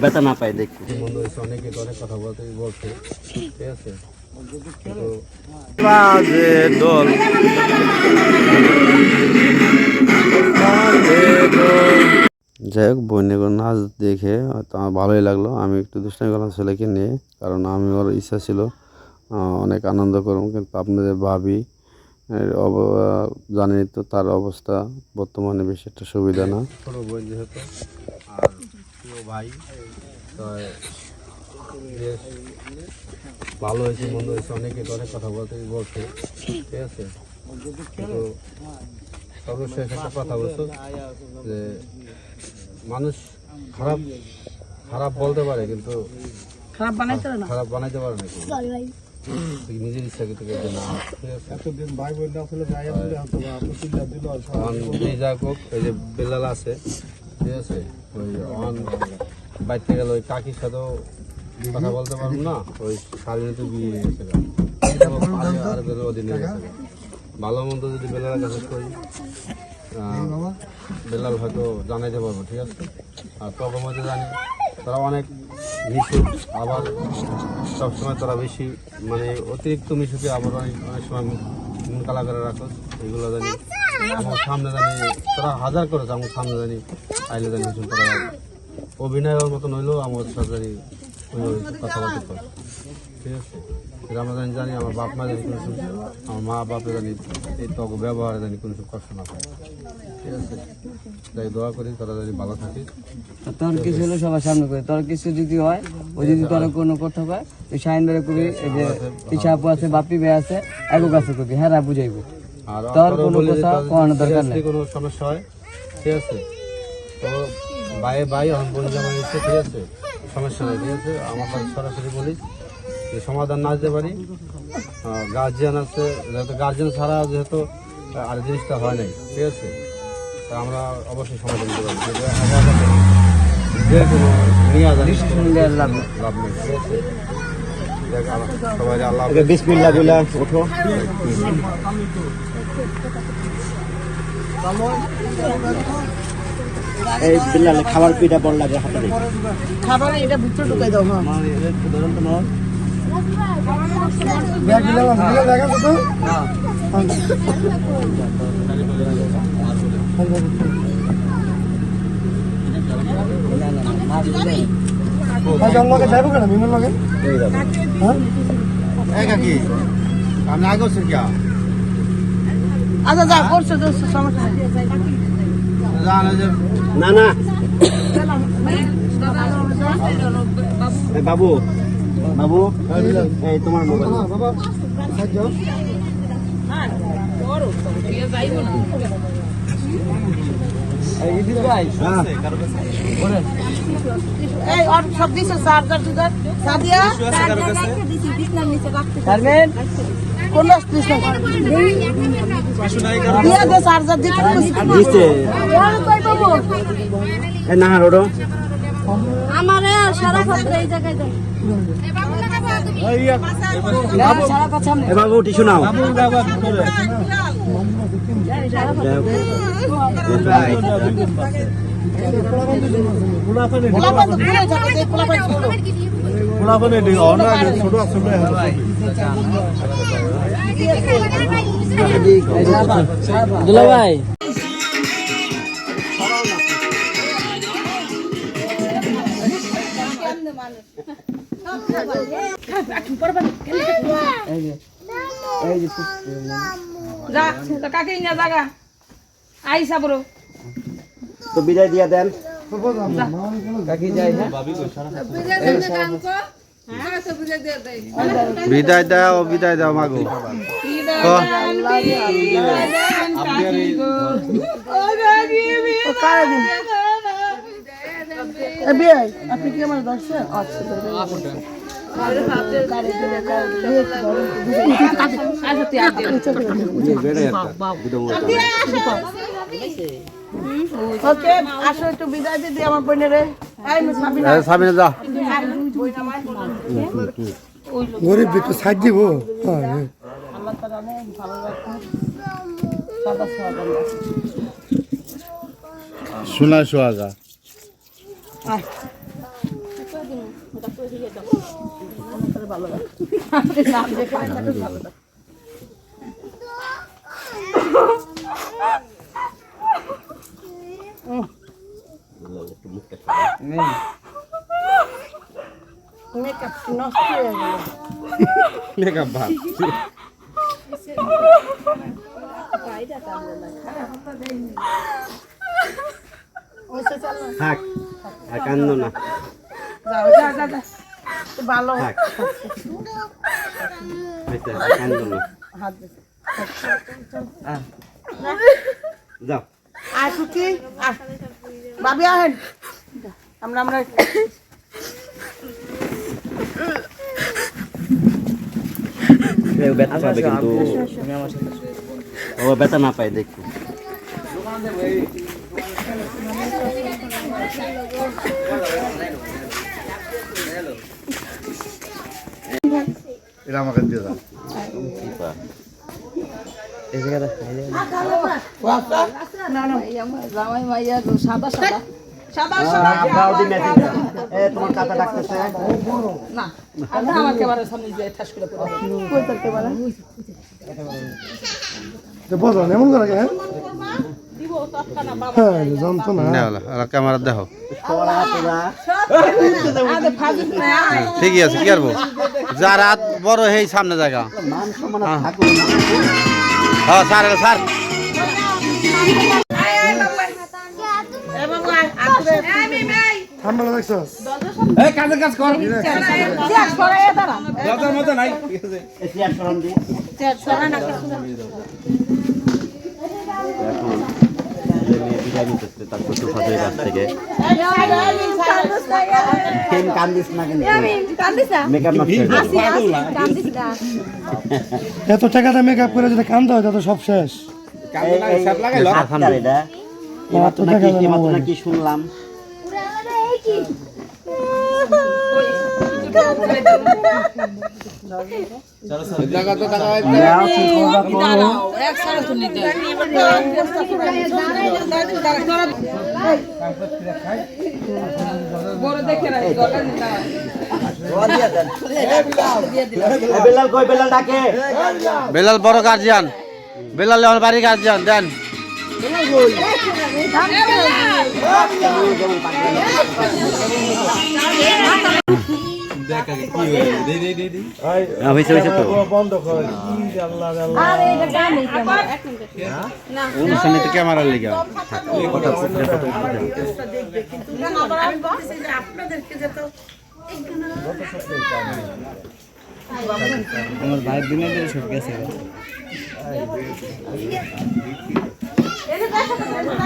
ব্যথা না দেখো অনেকে অনেক কথা বলতে বলছে ঠিক আছে কিন্তু বাজে দোল। যাই হোক বন্যাগুলো নাচ দেখে তো আমার ভালোই লাগল। আমি একটু দুষ্টামি করলাম ছেলেকে নিয়ে কারণ আমি ওর ইচ্ছা ছিল অনেক আনন্দ করব। কিন্তু আপনাদের ভাবি অব- জানেনই তো তার অবস্থা। বর্তমানে বেশি একটা সুবিধা না। ছোটো বোন যেহেতু আর প্রিয় ভাই তো ভালো হয়েছে মন্দ হয়েছে অনেকে অনেক কথা বলতে বলছে ঠিক আছে? কিন্তু সর্বশেষ একটা কথা বলছো যে মানুষ খারাপ খারাপ বলতে পারে কিন্তু খারাপ বানাইতে না। খারাপ বানাইতে পারে নাকি তুই নিজের না। এতদিন ভাই বোন না ভাই দিল যা হোক যে বেলাল আছে ঠিক আছে? ওই অন বাইতে গেল ওই কাকির সাথেও কথা বলতে পারব না ওই সাড়ে তো বিয়ে হয়ে গেছে আর বেরো অধীনে গেছে গা। ভালো মন্দ যদি বেলালের কাছে করি বেলাল হয়তো জানাইতে পারব ঠিক আছে? আর তখন মধ্যে জানি তারা অনেক মিশুক আবার সবসময় তারা বেশি মানে অতিরিক্ত মিশুকে আবার অনেক সময় মন কালা করে রাখো এগুলো জানি আমার সামনে জানি, তারা হাজার করেছে আমার সামনে জানি, আইলে জানি কিছু তারা অভিনয়ের মতন হইলেও আমার সাথে জানি কথাবার্তা করে। ঠিক আছে? আমরা জানি আমার বাপ মা জানি কোনো আমার মা বাপে জানি এই তক ব্যবহারে জানি কোনো কষ্ট না পায়। ঠিক আছে? তাই দোয়া করি তারা জানি ভালো থাকে। তোর কিছু হলো সবার সামনে করে। তোর কিছু যদি হয় ও যদি তোর কোনো কথা হয় তুই সাইন ধরে কবি এই যে আপু আছে বাপি ভাই আছে একক কাছে কবি হ্যাঁ বুঝাইবো। আর তোর কোনো কথা কমানোর দরকার নেই। কোনো সমস্যা হয় ঠিক আছে। তো ভাই ভাই বোন জামা নিচ্ছে ঠিক আছে। সমস্যা নেই ঠিক আছে। আমার কাছে সরাসরি বলি যে সমাধান না দিতে পারি। গার্জিয়ান আছে যেহেতু গার্জিয়ান ছাড়া যেহেতু আর জিনিসটা হয় নাই ঠিক আছে। তা আমরা অবশ্যই সমাধান পারি লাভ নেই। সবাই আল্লাহ ওঠো। এই বিল্লাল খাবার পিঠা বল লাগে খাবার এটা ভিতরে ঢুকাই দাও হ্যাঁ। ব্যাগ দেখা তো যার লগে যাইব কেন? মিমের লগে? হ্যাঁ? কাকি আগে কি আচ্ছা যা করছ সমস্যা না না। বাবু। বাবু এই তোমার মোবাইল বাবা সাহায্য এই ইদিত ভাই এই আর সব দিছো চার্জার দুজার সাদিয়া কোন না না রোডো সারা এই জায়গায় দেয় সারা কথা সামনে এ বাবু টিস্যু নাও পোলাপান তো ঘুরে থাকে যে পোলাপান ছোট দুলা ভাই এই যে এই যে যা তো কাকে নিয়ে জাগা আইসা বড় তো বিদায় দিয়া দেন কাকি যাই হ্যাঁ বিদায় দাও বিদায় দাও মাগো ও কারে দিন এ বিয়ে আপনি কি আমার দর্শক? আচ্ছা ওকে আসো একটু বিদায় দিদি আমার বোনেরে। এই মিস সাবিনা। সাবিনা যা। গরিব একটু সাহায্য দিব। হ্যাঁ আল্লাহ ভালো সোনা সোহাগা আয় ভালো রাখো নাম দেখে ভালো রাখো মেকআপ নষ্ট হয়ে গেল মেকআপ ভাত ওইসে চল না থাক। আর কান্দো না। যাও যা যা যা। ভালো। কান্দো না। হাত যাও। আয় সুখী আয়। ভাবি আহেন। আমরা আমরা। ব্যথা পাবে কিন্তু। ও ব্যথা না পায় দেখো। এটা আমাকে দিয়ে দাও তোমার কাকা ডাকতেছে না আমার সামনে ঠাস করে বলো এমন করে কেন হ্যাঁ জানতো না ক্যামেরা দেখো। ঠিকই আছে কি করব যার রাত বড় হেই সামনে জায়গা। মান হ্যাঁ স্যার স্যার। ঠান্ডা এই কাজের কাজ কর। দাঁড়া। মতো নাই। তার কাছ থেকে। কেন কান্দিস না কিন্তু। এত টাকাটা মেকআপ করে যদি কান্দা হয় তো সব শেষ। এটা এইমাত্র নাকি নাকি শুনলাম জায়গা তো কাজ হয় দাঁড়াও এক সাড়ে শুনি দে বড় দেখে রাখ দরকার নেই দাঁড়া। এ, বেলাল বড় গার্জিয়ান বেলাল আমার বাড়ির গার্জিয়ান দেন। অনুষ্ঠানে তো ক্যামেরার লিগা আমার ভাইয়ের দিনে সব গেছে।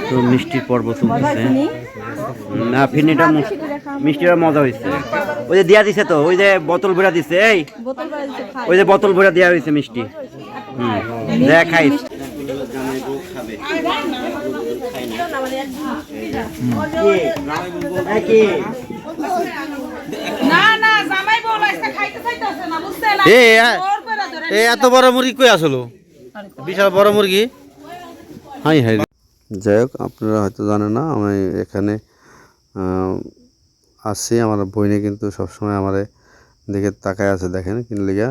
তো মিষ্টির পর্ব চলতেছে। না ফিরনিটা ম- মিষ্টিটা মজা হয়েছে। ওই যে দিয়া দিছে তো ওই যে বোতল ভরা দিছে এই? ওই যে বোতল ভরা দেওয়া হয়েছে মিষ্টি। হুম দেখ খাইস না না জামাই বউ আজকে খাইতে চাইতেছে না বুঝতে এ এ- জোর করে ধরে এ এত বড় মুরগি কই আসলো? বিশাল বড় মুরগি? Hi hi. যাই হোক, আপনারা হয়তো জানেন না, আমি এখানে আসছি আমার বইনে কিন্তু সবসময় আমার দিকে তাকায় আছে, দেখেন। কিন্তু লিগা,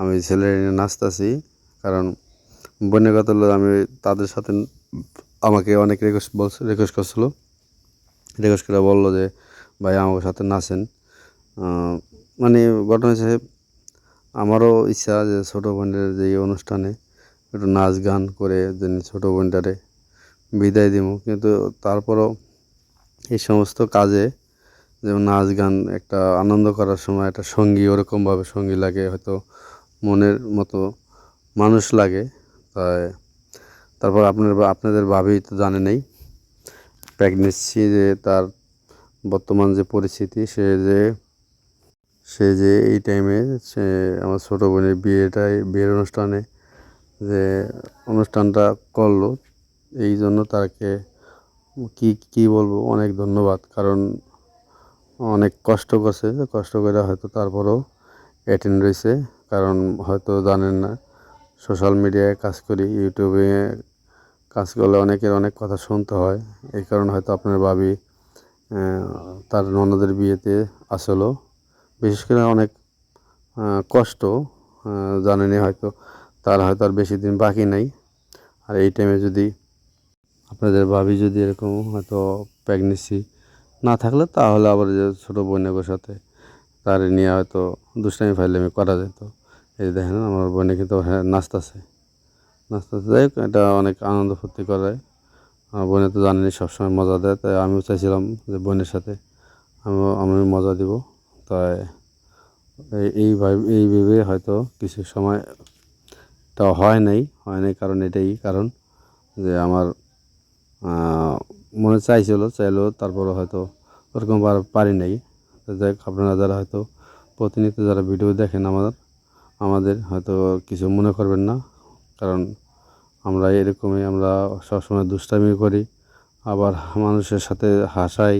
আমি নিয়ে নাচতেছি, কারণ বইনের কথা হলো, আমি তাদের সাথে আমাকে অনেক রিকোয়েস্ট বলছে রিকোয়েস্ট করছিল। রিকোয়েস্ট করে বলল যে, ভাই আমার সাথে নাচেন। মানে ঘটনা হিসেবে আমারও ইচ্ছা যে ছোটো বোনের যে অনুষ্ঠানে একটু নাচ গান করে যে ছোটো বোনটারে বিদায় দিব কিন্তু তারপরও এই সমস্ত কাজে যেমন নাচ গান একটা আনন্দ করার সময় একটা সঙ্গী ওরকমভাবে সঙ্গী লাগে, হয়তো মনের মতো মানুষ লাগে। তাই তারপর আপনার আপনাদের ভাবেই তো জানে নেই, প্রেগনেন্সি যে তার বর্তমান যে পরিস্থিতি, সে যে সে যে এই টাইমে সে আমার ছোটো বোনের বিয়েটাই বিয়ের অনুষ্ঠানে যে অনুষ্ঠানটা করল, এই জন্য তাকে কি কি বলব? অনেক ধন্যবাদ। কারণ অনেক কষ্ট করছে। কষ্ট করে হয়তো তারপরেও অ্যাটেন্ড রয়েছে। কারণ হয়তো জানেন না সোশ্যাল মিডিয়ায় কাজ করি ইউটিউবে কাজ করলে অনেকের অনেক কথা শুনতে হয়। এই কারণে হয়তো আপনার ভাবি তার ননদের বিয়েতে আসলো। বিশেষ করে অনেক কষ্ট জানেনি হয়তো। তার হয়তো আর বেশি দিন বাকি নাই। আর এই টাইমে যদি আপনাদের ভাবি যদি এরকম হয়তো প্রেগনেন্সি না থাকলে তাহলে আবার যে ছোটো বোনের সাথে তার নিয়ে হয়তো দুষ্টামি ফাইলামি করা যেত। এই দেখেন আমার বোনে কিন্তু হ্যাঁ নাচতেছে। নাচতেছে, যাই হোক, এটা অনেক আনন্দ ফুর্তি করে। আমার বোনে তো জানেনি সবসময় মজা দেয়। তাই আমিও চাইছিলাম যে বোনের সাথে আমিও আমি মজা দিব। তাই এই এইভাবে এই ভেবে হয়তো কিছু সময় তা হয় নাই হয় নাই কারণ এটাই কারণ যে আমার মনে চাইছিল, চাইলেও তারপরে হয়তো ওরকম পারি নাই। যাই হোক, আপনারা যারা হয়তো প্রতিনিয়ত যারা ভিডিও দেখেন আমাদের আমাদের হয়তো কিছু মনে করবেন না, কারণ আমরা এরকমই, আমরা সবসময় দুষ্টামি করি, আবার মানুষের সাথে হাসাই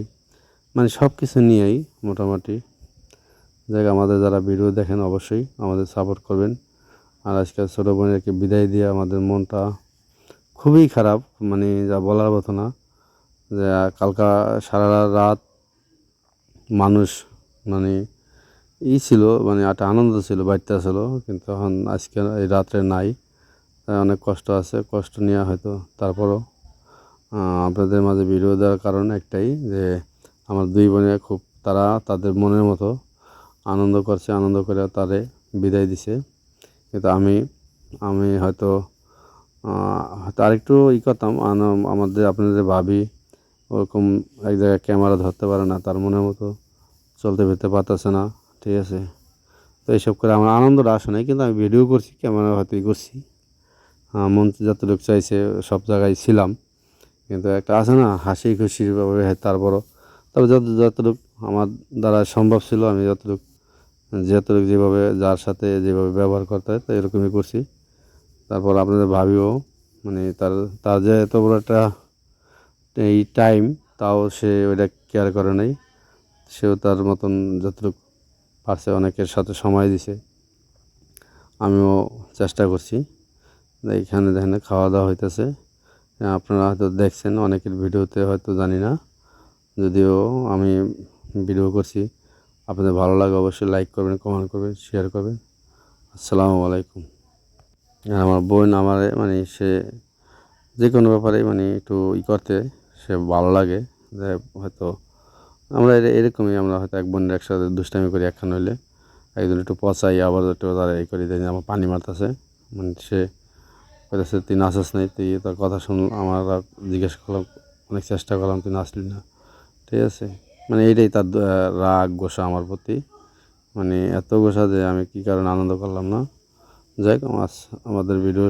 মানে সব কিছু নিয়েই মোটামুটি। যাই আমাদের যারা ভিডিও দেখেন অবশ্যই আমাদের সাপোর্ট করবেন। আর আজকে ছোটো বোনেরকে বিদায় দিয়ে আমাদের মনটা খুবই খারাপ মানে যা বলার মতো না, যে কালকা সারা রাত মানুষ মানে ই ছিল মানে একটা আনন্দ ছিল, বাড়িতে ছিল, কিন্তু এখন আজকে এই রাত্রে নাই। অনেক কষ্ট আছে, কষ্ট নিয়ে হয়তো তারপরও আপনাদের মাঝে ভিডিও দেওয়ার কারণ একটাই, যে আমার দুই বোনে খুব তারা তাদের মনের মতো আনন্দ করছে, আনন্দ করে তারে বিদায় দিছে। কিন্তু আমি আমি হয়তো হয়তো আরেকটু ই করতাম। আমাদের, আপনাদের ভাবি, ওরকম এক জায়গায় ক্যামেরা ধরতে পারে না, তার মনের মতো চলতে ফিরতে পারতেছে না, ঠিক আছে? তো এইসব করে আমার আনন্দটা আসে নাই, কিন্তু আমি ভিডিও করছি ক্যামেরা হয়তো ই করছি। মন যতটুকু চাইছে, সব জায়গায় ছিলাম। কিন্তু একটা আছে না, হাসি ব্যাপারে, তারপরও। তবে যত, যতটুকু আমার দ্বারা সম্ভব ছিল, আমি যতটুকু যতটুকু যেভাবে যার সাথে যেভাবে ব্যবহার করতে হয়, তো এরকমই করছি। তারপর আপনাদের ভাবিও মানে তার তার যে এত বড় একটা এই টাইম তাও সে ওইটা কেয়ার করে নাই। সেও তার মতন যতটুকু পারছে অনেকের সাথে সময় দিছে। আমিও চেষ্টা করছি। এইখানে দেখেন খাওয়া দাওয়া হইতেছে। আপনারা হয়তো দেখছেন, অনেকের ভিডিওতে হয়তো জানি না। যদিও আমি ভিডিও করছি। আপনাদের ভালো লাগে অবশ্যই লাইক করবেন কমেন্ট করবেন শেয়ার করবেন। আসসালামু আলাইকুম। আমার বোন আমার মানে সে যে কোনো ব্যাপারে মানে একটু ই করতে, সে ভালো লাগে। যে হয়তো আমরা এর- এরকমই আমরা হয়তো এক বোনের একসাথে দুষ্টামি করি একখান হইলে। একজন একটু পচাই, আবার একটু তারা এই করি, দেখি আমার পানি মারতেছে। মানে সে কইতেছে, তুই নাচাস নাই, তুই তার কথা শুন। আমরা জিজ্ঞেস করলাম, অনেক চেষ্টা করলাম, তুই নাচলি না। ঠিক আছে? মানে এইটাই তার রাগ, গোসা আমার প্রতি। মানে এত গোসা যে আমি কি কারণে আনন্দ করলাম না? যাই হোক আমাদের ভিডিও